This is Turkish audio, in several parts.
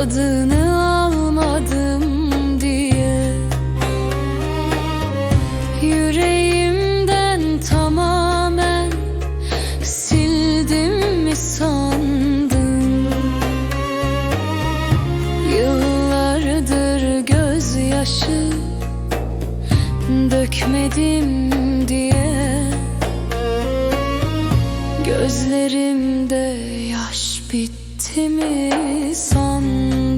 adını almadım diye. Yüreğimden tamamen sildim mi sandın? Yıllardır gözyaşı dökmedim diye. Gözlerimde yaş bitti mi sandın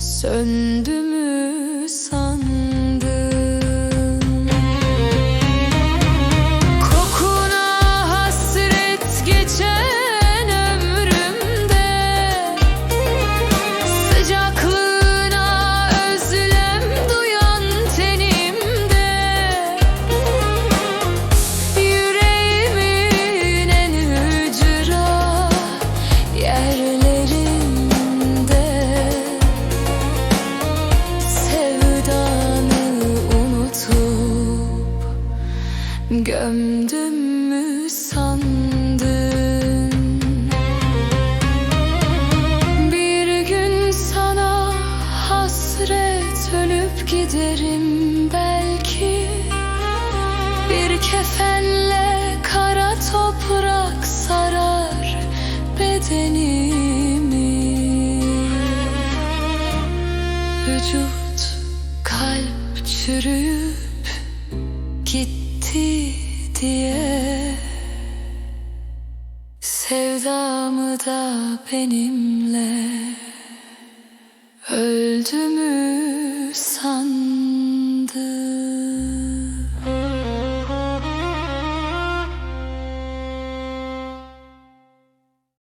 Söndüm gömdüm mü sandın? Bir gün sana hasret ölüp giderim belki. Bir kefenle kara toprak sarar bedenimi. Vücut kalp çürüyüp gitti diye Sevdamı da benimle öldü mü sandın?